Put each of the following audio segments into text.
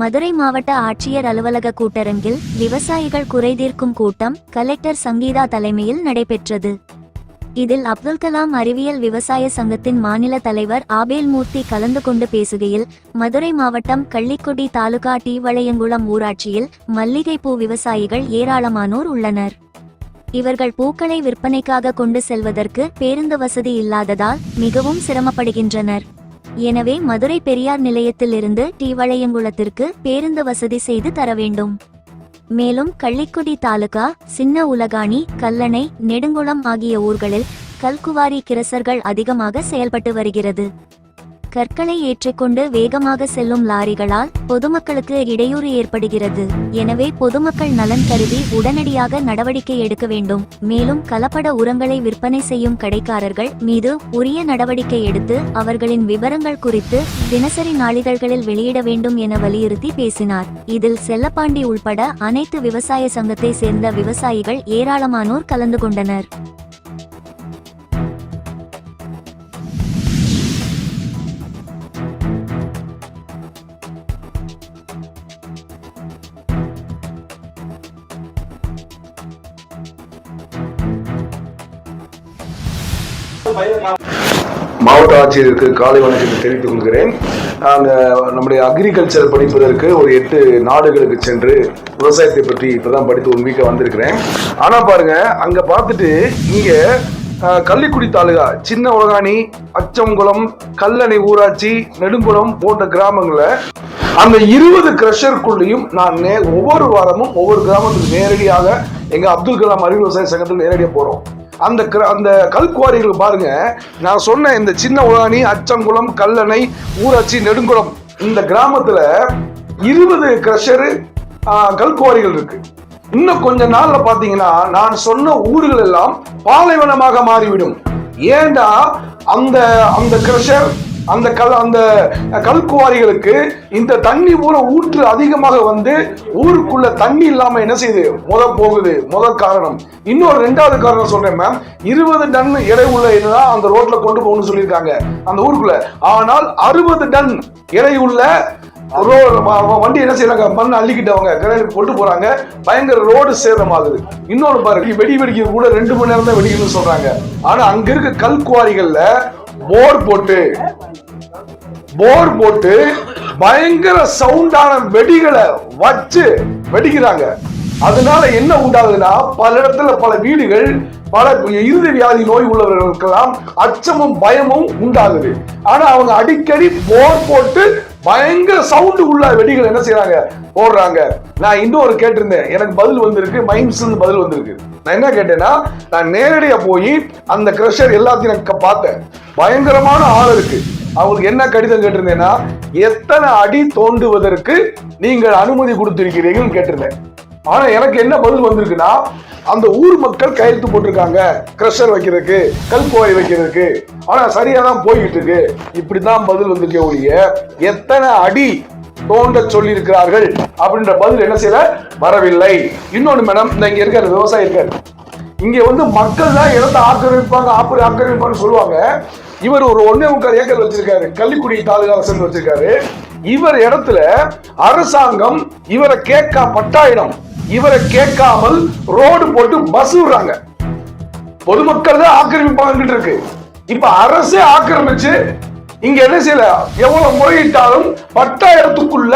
மதுரை மாவட்ட ஆட்சியர் அலுவலக கூட்டரங்கில் விவசாயிகள் குறைதீர்க்கும் கூட்டம் கலெக்டர் சங்கீதா தலைமையில் நடைபெற்றது. இதில் அப்துல் கலாம் அறிவியல் விவசாய சங்கத்தின் மாநில தலைவர் ஆபேல் மூர்த்தி கலந்து கொண்டு பேசுகையில் மதுரை மாவட்டம் கள்ளிக்குடி தாலுகா டி வளையங்குளம் ஊராட்சியில் மல்லிகைப்பூ விவசாயிகள் ஏராளமானோர் உள்ளனர். இவர்கள் பூக்களை விற்பனைக்காக கொண்டு செல்வதற்கு பேருந்து வசதி இல்லாததால் மிகவும் சிரமப்படுகின்றனர். எனவே மதுரை பெரியார் நிலையத்திலிருந்து டி வளையங்குளத்திற்கு பேருந்து வசதி செய்து தர வேண்டும். மேலும் கள்ளிக்குடி தாலுகா சின்ன உலகாணி கல்லணை நெடுங்குளம் ஆகிய ஊர்களில் கல்குவாரி கிரசர்கள் அதிகமாக செயல்பட்டு வருகிறது. கற்களை ஏற்றிக்கொண்டு வேகமாக செல்லும் லாரிகளால் பொதுமக்களுக்கு இடையூறு ஏற்படுகிறது. எனவே பொதுமக்கள் நலன் கருதி உடனடியாக நடவடிக்கை எடுக்க வேண்டும். மேலும் கலப்பட உரங்களை விற்பனை செய்யும் கடைக்காரர்கள் மீது உரிய நடவடிக்கை எடுத்து அவர்களின் விவரங்கள் குறித்து தினசரி நாளிதழ்களில் வெளியிட வேண்டும் என வலியுறுத்தி பேசினார். இதில் செல்லப்பாண்டி உள்பட அனைத்து விவசாய சங்கத்தை சேர்ந்த விவசாயிகள் ஏராளமானோர் கலந்து கொண்டனர். மாவட்ட ஆட்சியருக்கு காலை வணக்கத்தை தெரிவித்துக் கொள்கிறேன். நம்முடைய அக்ரிகல்ச்சர் படிப்பதற்கு ஒரு எட்டு நாடுகளுக்கு சென்று விவசாயத்தை பற்றி இப்பதான் படித்து ஒன் வீக்கா வந்திருக்கிறேன். ஆனா பாருங்க அங்க பார்த்துட்டு இங்க கள்ளிக்குடி தாலுகா சின்ன உலகாணி அச்சங்குளம் கல்லணை ஊராட்சி நெடுங்குளம் போன்ற கிராமங்களை அந்த இருபது கிரஷருக்குள்ளேயும் நான் நே ஒவ்வொரு வாரமும் ஒவ்வொரு கிராமத்துக்கு நேரடியாக எங்க அப்துல் கலாம் அறிவு விவசாய சங்கத்தில் நேரடியாக போறோம். அந்த அந்த கல்குவாரிகள் பாருங்க. நான் சொன்ன இந்த சின்ன உலானி அச்சங்குளம் கல்லணை ஊராட்சி நெடுங்குளம் இந்த கிராமத்துல இருபது கிரஷரு கல்குவாரிகள் இருக்கு. இன்னும் கொஞ்ச நாள்ல பாத்தீங்கன்னா நான் சொன்ன ஊர்கள் எல்லாம் பாலைவனமாக மாறிவிடும். ஏண்டா அந்த அந்த கிரஷர் அந்த கல் அந்த கல்குவாரிகளுக்கு இந்த தண்ணி பூரா ஊற்று அதிகமாக வந்து ஊருக்குள்ள தண்ணி இல்லாமல் என்ன செய்யுது? முத போகுது. முதல் காரணம். இன்னொரு ரெண்டாவது காரணம் சொல்றேன் மேம் இருபது டன் எடை உள்ள இதுதான் அந்த ரோட்ல கொண்டு போகணும்னு சொல்லியிருக்காங்க அந்த ஊருக்குள்ள. ஆனால் அறுபது டன் எடை உள்ள ரோடு வண்டி என்ன செய்யறாங்க மண் அள்ளிக்கிட்டவங்க கிரேனுக்கு கொண்டு போறாங்க. பயங்கர ரோடு சேதமாகுது இன்னொரு பாருங்க வெடி வெடிக்கிறது கூட ரெண்டு மணி நேரம் தான் வெடிக்கணும்னு சொல்றாங்க. ஆனா அங்க இருக்க கல்குவாரிகள்ல போர் போட்டு போர் போட்டு பயங்கர சவுண்டான வெடிகளை வச்சு வெடிக்கிறாங்க. அதனால என்ன உண்டாகுதுன்னா பல இடத்துல பல வீடுகள் பல இறுதி வியாதி நோய் உள்ளவர்களுக்கெல்லாம் அச்சமும் பயமும் உண்டாகுது. ஆனா அவங்க அடிக்கடி போர் போட்டு பயங்கர சவுண்டு உள்ள வெடிகள் என்ன செய்யறாங்க போடுறாங்க. நான் இன்னொரு கேட்டிருந்தேன். எனக்கு பதில் வந்திருக்கு. மைம்ஸ் பதில் வந்திருக்கு. நான் என்ன கேட்டேன்னா நான் நேரடியா போய் அந்த கிரஷர் எல்லாத்தையும் நான் க- பார்த்தேன். பயங்கரமான ஆள் இருக்கு அவங்களுக்கு என்ன கடிதம் கேட்டிருந்தேன்னா எத்தனை அடி தோண்டுவதற்கு நீங்கள் அனுமதி கொடுத்திருக்கிறீர்கள் கேட்டிருந்தேன். ஆனா எனக்கு என்ன பதில் வந்திருக்குன்னா அந்த ஊர் மக்கள் கையெழுத்து போட்டிருக்காங்க. கிரஷர் வைக்கிறதுக்கு கல்குவாரி வைக்கிறதுக்கு. ஆனா சரியா தான் போய்கிட்டு இருக்கு இப்படிதான் பதில் வந்திருக்கே ஒழிய எத்தனை அடி தோண்ட சொல்லி இருக்கிறார்கள் அப்படின்ற பதில் என்ன செய்யல? வரவில்லை. இன்னொன்னு மேடம் இந்த இங்க இருக்கிற விவசாயி இருக்காரு. இங்க வந்து மக்கள் தான் இடத்தை ஆக்கிரமிப்பாங்க ஆப்பிரி ஆக்கிரமிப்பாங்க சொல்லுவாங்க. இவர் ஒரு ஒன்னே முக்கால் ஏக்கர் வச்சிருக்காரு. கள்ளிக்குடி தாலுகா அரசன் வச்சிருக்காரு. இவர் இடத்துல அரசாங்கம் இவரை கேட்க பட்டாயிடம் இவரை கேட்காமல் ரோடு போட்டு பஸ் விடுறாங்க. பொதுமக்கள் தான் ஆக்கிரமிப்பாங்க இருக்கு. இப்ப அரசே ஆக்கிரமிச்சு இங்க என்ன செய்யல? எவ்வளவு முறையிட்டாலும் பட்டாயிரத்துக்குள்ள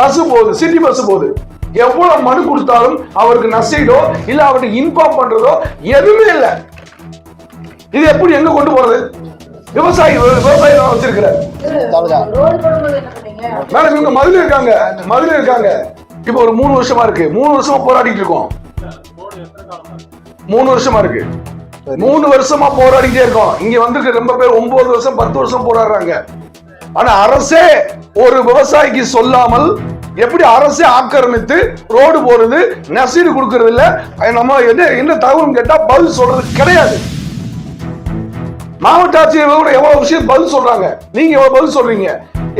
பஸ் போகுது சிட்டி பஸ் போகுது. எவ்வளவு மனு கொடுத்தாலும் அவருக்கு நஷ்டீடோ இல்ல அவருக்கு இன்ஃபார்ம் பண்றதோ எதுவுமே இல்ல. இது எப்படி எங்க கொண்டு போறது? விவசாயி விவசாயி தான் பண்ணீங்க மேடம் இவங்க மதுரை இருக்காங்க மதுரை இருக்காங்க. இப்போ ஒரு மூணு வருஷமா இருக்கு. மூணு வருஷமா போராடிட்டு இருக்கோம். மூணு வருஷமா இருக்கு. மூணு வருஷமா போராடிட்டே இருக்கோம். இங்க வந்துருக்கு ரொம்ப பேர் ஒன்பது வருஷம் பத்து வருஷம் போராடுறாங்க. ஆனா அரசே ஒரு விவசாயிக்கு சொல்லாமல் எப்படி அரசே ஆக்கிரமித்து ரோடு போறது நசீடு கொடுக்கறது இல்ல? நம்ம என்ன என்ன தகவல் கேட்டா பதில் சொல்றது கிடையாது. மாவட்ட ஆட்சியர்கள் கூட எவ்வளவு விஷயம் பதில் சொல்றாங்க. நீங்க எவ்வளவு பதில் சொல்றீங்க?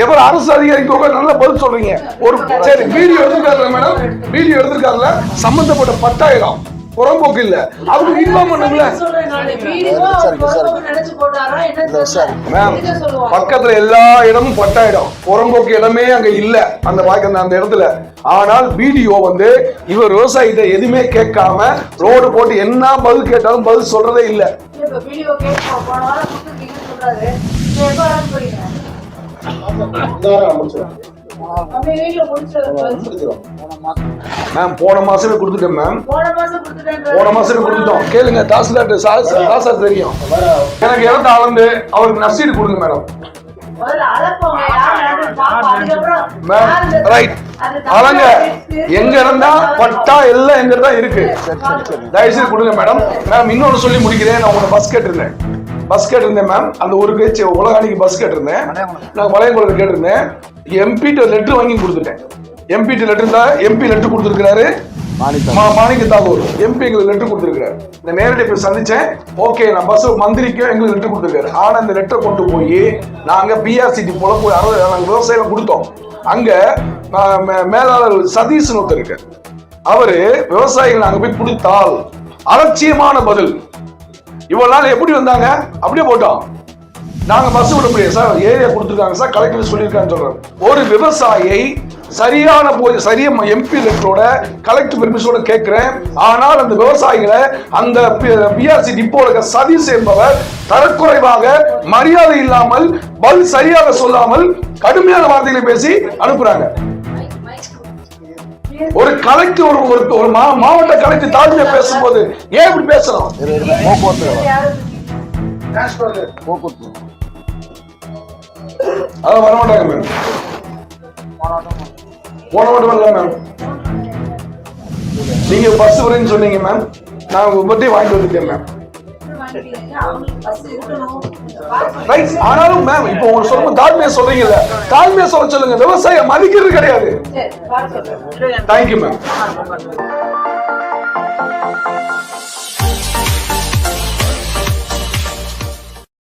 எவ்வளவு அரசு அதிகாரிக்கு கூட நல்ல பதில் சொல்றீங்க? ஒரு சரி வீடியோ எடுத்திருக்காருல மேடம்? வீடியோ எடுத்திருக்காருல? சம்பந்தப்பட்ட பத்தாயிரம் புறம்போக்கு இல்ல. அவங்க இன்ஃபார்ம் பண்ணுங்கள. மேம். பக்கத்துல எல்லா இடமும் பட்டா இடம் புறம்போக்கு இடமே அங்க இல்ல. அந்த வாய்க்கு அந்த இடத்துல. ஆனால் வீடியோ வந்து இவர் விவசாயிகிட்ட எதுவுமே கேட்காம ரோடு போட்டு என்ன பதில் கேட்டாலும் பதில் சொல்றதே இல்ல. மேம் போன மாசமே கொடுத்துட்டேன் மேம் போன மாசம் மாசமே கொடுத்துட்டோம். கேளுங்க தாசில்தார் தாசா தெரியும். எனக்கு இறந்த அளந்து அவருக்கு நஷ்டீடு கொடுங்க மேடம் மேம் ரைட் அது எங்க இருந்தா பட்டா எல்லாம் எங்க தான் இருக்கு. தயவுசெய்து கொடுங்க மேடம் மேம் இன்னொன்னு சொல்லி முடிக்கிறேன். நான் உங்களை பஸ் கேட்டிருந்தேன். பஸ் கேட்டிருந்தேன் மேம் அந்த ஒரு பேச்சு உலகாணிக்கு பஸ் கேட்டிருந்தேன். நான் வளையங்குளத்தில் கேட்டிருந்தேன். எம்பிட்ட லெட்டர் வாங்கி கொடுத்துட்டேன். எம்பிட்ட லெட்டர் தான் எம்பி லெட்டர் கொடுத்துருக்காரு மாணிக்க. தாகூர். எம்பி எங்களுக்கு லெட்டர் கொடுத்துருக்காரு இந்த நேரடி போய் சந்திச்சேன். ஓகே நான் பஸ் மந்திரிக்கும் எங்களுக்கு லெட்டர் கொடுத்துருக்காரு. ஆனா இந்த லெட்டர் கொண்டு போய் நாங்க பிஆர்சிடி போல போய் அறுபது நாங்க விவசாயம் கொடுத்தோம். அங்க மேலாளர் சதீஷ்னு ஒருத்தர் இருக்காரு. அவரு விவசாயிகள் நாங்க போய் கொடுத்தால் அலட்சியமான பதில். இவ்வளவு நாள் எப்படி வந்தாங்க? அப்படியே போட்டோம். நாங்க பஸ் விட முடியாது சார் ஏரியா கொடுத்துருக்காங்க சார் கலெக்டர் சொல்லியிருக்காங்கன்னு சொல்றேன். ஒரு விவசாயி சரியான போய் சரியா எம்பி லெட்டரோட கலெக்டர் பெர்மிஷனோட கேட்கிறேன். ஆனால் அந்த விவசாயிகளை அந்த பிஆர்சி டிப்போல இருக்க சதீஷ் என்பவர் தரக்குறைவாக மரியாதை இல்லாமல் பதில் சரியாக சொல்லாமல் கடுமையான வார்த்தைகளை பேசி அனுப்புறாங்க. ஒரு கலைக்கு ஒரு ஒரு- மாவட்ட கலைக்கு தாழ்மையா பேசும்போது ஏன் இப்படி பேசணும் அதான் வரமாட்டாங்க மேம் போன மட்டும் இல்லை மேம். நீங்க பஸ் வரேன்னு சொன்னீங்க மேம். நான் உங்கள்கிட்டயே வாங்கிட்டு வந்துட்டேன் மேம். ரைட் ஆனாலும் மேம் இப்போ உங்க சொல்லும் தாழ்மையா சொல்றீங்கல்ல. தாழ்மையா சொல்ல சொல்லுங்க. விவசாயம் மதிக்கிறது கிடையாது. Thank you ma'am